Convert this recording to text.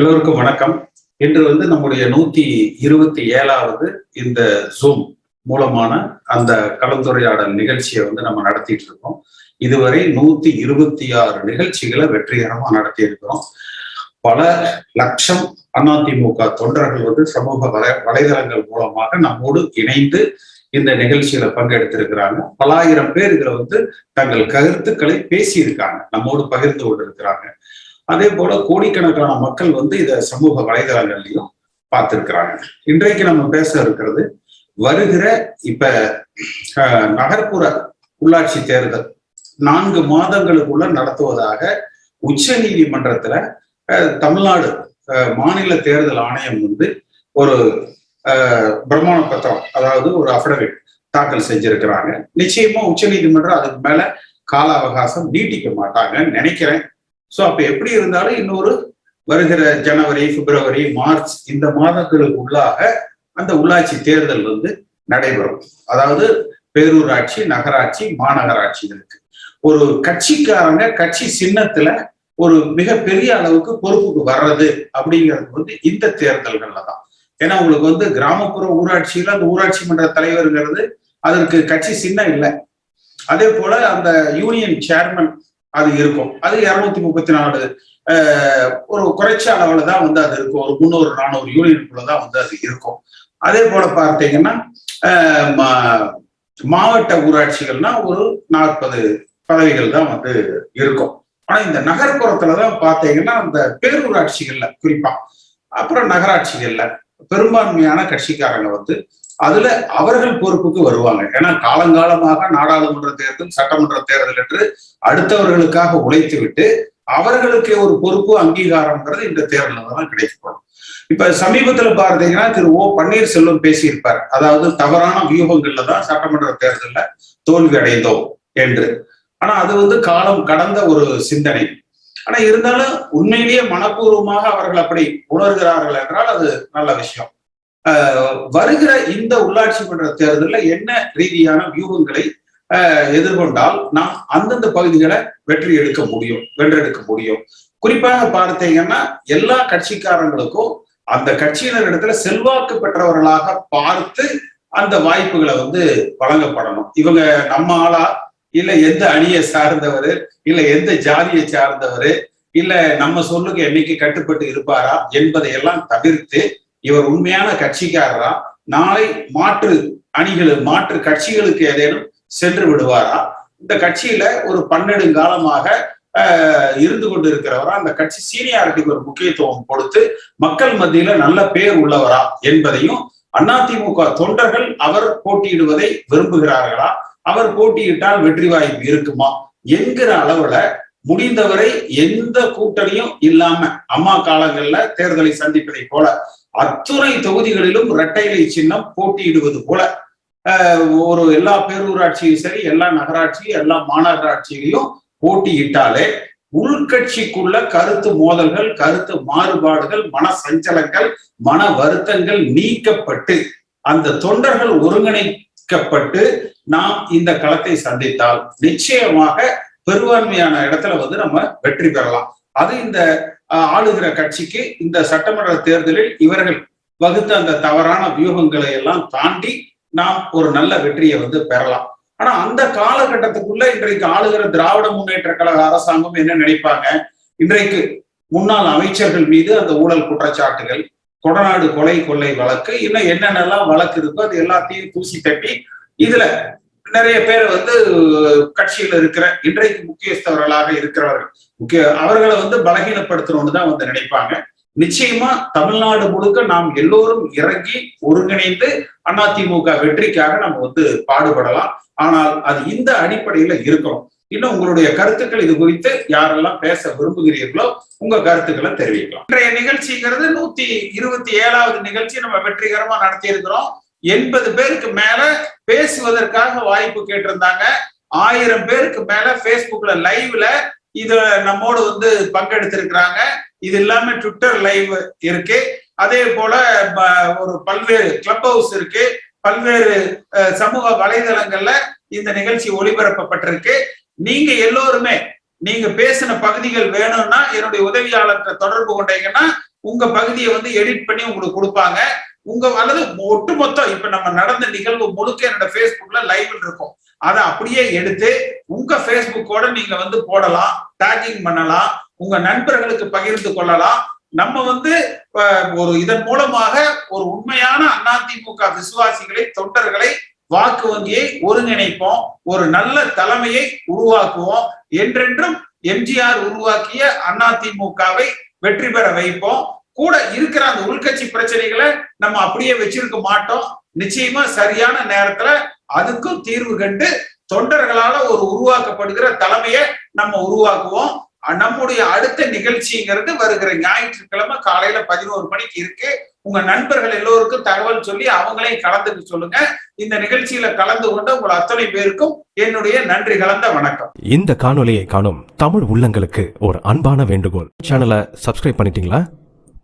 எல்லோருக்கும் வணக்கம். இன்று வந்து நம்முடைய நூத்தி இருபத்தி ஏழாவது இந்த ஜூம் மூலமான அந்த கலந்துரையாடல் நிகழ்ச்சியை வந்து நம்ம நடத்திட்டு இருக்கோம். இதுவரை நூத்தி இருபத்தி ஆறு நிகழ்ச்சிகளை வெற்றிகரமா நடத்தி இருக்கிறோம் பல லட்சம் அதிமுக தொண்டர்கள் வந்து சமூக வலை வலைதளங்கள் மூலமாக நம்மோடு இணைந்து இந்த நிகழ்ச்சியில பங்கெடுத்திருக்கிறாங்க. பலாயிரம் பேர் இதுல வந்து தங்கள் கருத்துக்களை பேசியிருக்காங்க. நம்மோடு பகிர்ந்து கொண்டிருக்கிறாங்க. அதே போல கோடிக்கணக்கான மக்கள் வந்து இதை சமூக வலைதளங்கள்லயும் பார்த்திருக்கிறாங்க. இன்றைக்கு நம்ம பேச இருக்கிறது வருகிற இப்ப நகர்ப்புற உள்ளாட்சி தேர்தல். நான்கு மாதங்களுக்குள்ள நடத்துவதாக உச்ச நீதிமன்றத்துல தமிழ்நாடு மாநில தேர்தல் ஆணையம் வந்து ஒரு பிரமாண பத்திரம் அதாவது ஒரு அஃபிடவிட் தாக்கல் செஞ்சிருக்கிறாங்க. நிச்சயமா உச்ச நீதிமன்றம் அதுக்கு மேல கால அவகாசம் நீட்டிக்க மாட்டாங்கன்னு நினைக்கிறேன். சோ அப்ப எப்படி இருந்தாலும் இன்னொரு வருகிற ஜனவரி பிப்ரவரி மார்ச் இந்த மாதங்களுக்கு உள்ளாக அந்த உள்ளாட்சி தேர்தல் வந்து நடைபெறும். அதாவது பேரூராட்சி நகராட்சி மாநகராட்சிகளுக்கு. ஒரு கட்சிக்காரங்க கட்சி சின்னத்துல ஒரு மிகப்பெரிய அளவுக்கு பொறுப்புக்கு வர்றது அப்படிங்கிறது வந்து இந்த தேர்தல்கள்ல தான். ஏன்னா உங்களுக்கு வந்து கிராமப்புற ஊராட்சியில அந்த ஊராட்சி மன்ற தலைவருங்கிறது அதற்கு கட்சி சின்னம் இல்லை. அதே போல அந்த யூனியன் சேர்மன் அது இருக்கும். அது இருநூத்தி முப்பத்தி நாலு ஒரு குறைச்ச அளவுல தான் வந்து அது இருக்கும். ஒரு முந்நூறு நானூறு யூனியனுக்குள்ள தான் வந்து அது இருக்கும். அதே போல பார்த்தீங்கன்னா மாவட்ட ஊராட்சிகள்னா ஒரு நாற்பது பதவிகள் தான் வந்து இருக்கும். ஆனா இந்த நகர்ப்புறத்துலதான் பார்த்தீங்கன்னா அந்த பேரூராட்சிகள்ல குறிப்பா அப்புறம் நகராட்சிகள்ல பெரும்பான்மையான கட்சிக்காரங்க வந்து அதுல அவர்கள் பொறுப்புக்கு வருவாங்க. ஏன்னா காலங்காலமாக நாடாளுமன்ற தேர்தல் சட்டமன்ற தேர்தல் என்று அடுத்தவர்களுக்காக உழைத்து விட்டு அவர்களுக்கு ஒரு பொறுப்பு அங்கீகாரம்ங்கிறது இந்த தேர்தலில் தான் கிடைக்கப்படும் இப்ப சமீபத்துல பார்த்தீங்கன்னா திரு ஓ பன்னீர்செல்வம் பேசியிருப்பார். அதாவது தவறான வியூகங்கள்ல தான் சட்டமன்ற தேர்தல்ல தோல்வி அடைந்தோம் என்று. ஆனா அது வந்து காலம் கடந்த ஒரு சிந்தனை. ஆனா இருந்தாலும் உண்மையிலேயே மனப்பூர்வமாக அவர்கள் அப்படி உணர்கிறார்கள் என்றால் அது நல்ல விஷயம். வருகிற இந்த உள்ளாட்சி மன்ற தேர்தலில் என்ன ரீதியான வியூகங்களை எதிர்கொண்டால் நாம் அந்தந்த பகுதிகளை வெற்றி எடுக்க முடியும் வென்றெடுக்க முடியும். குறிப்பாக பார்த்தீங்கன்னா எல்லா கட்சிக்காரங்களுக்கும் அந்த கட்சியினரிடத்துல செல்வாக்கு பெற்றவர்களாக பார்த்து அந்த வாய்ப்புகளை வந்து வழங்கப்படணும். இவங்க நம்ம ஆளா? இல்ல எந்த அணியை சார்ந்தவர்? இல்ல எந்த ஜாதியை சார்ந்தவர்? இல்ல நம்ம சொல்லுக்கு என்னைக்கு கட்டுப்பட்டு இருப்பாரா? என்பதை எல்லாம் தவிர்த்து இவர் உண்மையான கட்சிக்காரரா? நாளை மாற்று அணிகள் மாற்று கட்சிகளுக்கு ஏதேனும் சென்று விடுவாரா? இந்த கட்சியில ஒரு பன்னெடுங்காலமாக இருந்து கொண்டு இருக்கிறவரா அந்த கட்சி சீனியாரிட்டிக்கு ஒரு முக்கியத்துவம் கொடுத்து மக்கள் மத்தியில நல்ல பேர் உள்ளவரா என்பதையும் அதிமுக தொண்டர்கள் அவர் போட்டியிடுவதை விரும்புகிறார்களா? அவர் போட்டியிட்டால் வெற்றி வாய்ப்பு இருக்குமா? என்கிற அளவுல முடிந்தவரை எந்த கூட்டணியும் இல்லாம அம்மா காலங்கள்ல தேர்தலை சந்திப்பதை போல அத்துணை தொகுதிகளிலும் இரட்டைலை சின்னம் போட்டியிடுவது போல. ஒரு எல்லா பேரூராட்சியும் சரி எல்லா நகராட்சியும் எல்லா மாநகராட்சியிலையும் போட்டியிட்டாலே உள்கட்சிக்குள்ள கருத்து மோதல்கள் கருத்து மாறுபாடுகள் மன சஞ்சலங்கள் மன வருத்தங்கள் நீக்கப்பட்டு அந்த தொண்டர்கள் ஒருங்கிணைக்கப்பட்டு நாம் இந்த களத்தை சந்தித்தால் நிச்சயமாக பெரும்பான்மையான இடத்துல வந்து நம்ம வெற்றி பெறலாம். அது இந்த ஆளுகிற கட்சிக்கு இந்த சட்டமன்ற தேர்தலில் இவர்கள் வகுத்த அந்த தவறான வியூகங்களை எல்லாம் தாண்டி நாம் ஒரு நல்ல வெற்றியை வந்து பெறலாம். ஆனா அந்த காலகட்டத்துக்குள்ள இன்றைக்கு ஆளுகிற திராவிட முன்னேற்ற கழக அரசாங்கம் என்ன நினைப்பாங்க? இன்றைக்கு முன்னாள் அமைச்சர்கள் மீது அந்த ஊழல் குற்றச்சாட்டுகள் கொடநாடு கொலை கொள்ளை வழக்கு இன்னும் என்னென்னலாம் வழக்கு இருக்கோ அது எல்லாத்தையும் தூசி தட்டி இதுல நிறைய பேர் வந்து கட்சியில இருக்கிற இன்றைக்கு முக்கியஸ்தவர்களாக இருக்கிறவர்கள். முக்கிய அவர்களை வந்து பலகீனப்படுத்தணும்னு தான் வந்து நினைப்பாங்க. நிச்சயமா தமிழ்நாடு முழுக்க நாம் எல்லோரும் இறங்கி ஒருங்கிணைந்து அதிமுக வெற்றிக்காக நம்ம வந்து பாடுபடலாம். ஆனால் அது இந்த அடிப்படையில இருக்கணும். இன்னும் உங்களுடைய கருத்துக்கள் இது குறித்து யாரெல்லாம் பேச விரும்புகிறீர்களோ உங்க கருத்துக்களை தெரிவிக்கலாம். இன்றைய நிகழ்ச்சிங்கிறது நூத்தி இருபத்தி ஏழாவது நிகழ்ச்சி. நம்ம வெற்றிகரமா நடத்தி இருக்கிறோம் எண்பது பேருக்கு மேல பேசுவதற்காக வாய்ப்பு கேட்டிருந்தாங்க. ஆயிரம் பேருக்கு மேல பேஸ்புக்ல லைவ்ல இது நம்மோடு வந்து பங்கெடுத்திருக்கிறாங்க. இது இல்லாம ட்விட்டர் லைவ் இருக்கு. அதே போல ஒரு பல்வேறு கிளப் ஹவுஸ் இருக்கு. பல்வேறு சமூக வலைதளங்கள்ல இந்த நிகழ்ச்சி ஒளிபரப்பப்பட்டிருக்கு. நீங்க எல்லோருமே நீங்க பேசின பகுதிகள் வேணும்னா என்னுடைய உதவியாளர்கிட்ட தொடர்பு கொண்டீங்கன்னா உங்க பகுதியை வந்து எடிட் பண்ணி உங்களுக்கு கொடுப்பாங்க. உங்க அல்லது ஒட்டுமொத்தம் இப்ப நம்ம நடந்த நிகழ்வு முழுக்க என்னோட பேஸ்புக்ல லைவ்ல இருக்கும். அதை அப்படியே எடுத்து உங்க பேஸ்புக்கோட நீங்க வந்து போடலாம் டேக்கிங் பண்ணலாம் உங்க நண்பர்களுக்கு பகிர்ந்து கொள்ளலாம். நம்ம வந்து ஒரு இதன் மூலமாக ஒரு உண்மையான அதிமுக விசுவாசிகளை தொண்டர்களை வாக்கு வங்கியை ஒருங்கிணைப்போம் ஒரு நல்ல தலைமையை உருவாக்குவோம் என்றென்றும் எம்ஜிஆர் உருவாக்கிய அதிமுகவை வெற்றி பெற வைப்போம். கூட இருக்கிற அந்த உள்கட்சி பிரச்சனைகளை நம்ம அப்படியே வச்சிருக்க மாட்டோம். நிச்சயமா சரியான நேரத்துல அதுக்கும் தீர்வு கண்டு தொண்டர்களால ஒரு உருவாக்கப்படுகிற தலைமையை நம்ம உருவாக்குவோம். நம்முடைய அடுத்த நிகழ்ச்சிங்கிறது வருகிற ஞாயிற்றுக்கிழமை காலையில பதினோரு மணிக்கு இருக்கு. உங்க நண்பர்கள் எல்லோருக்கும் தகவல் சொல்லி அவங்களையும் கலந்துக்க சொல்லுங்க. இந்த நிகழ்ச்சியில கலந்து கொண்ட உங்கள் அத்தனை பேருக்கும் என்னுடைய நன்றி கலந்த வணக்கம். இந்த காணொலியை காணும் தமிழ் உள்ளங்களுக்கு ஒரு அன்பான வேண்டுகோள். சேனலை சப்ஸ்கிரைப் பண்ணிட்டீங்களா?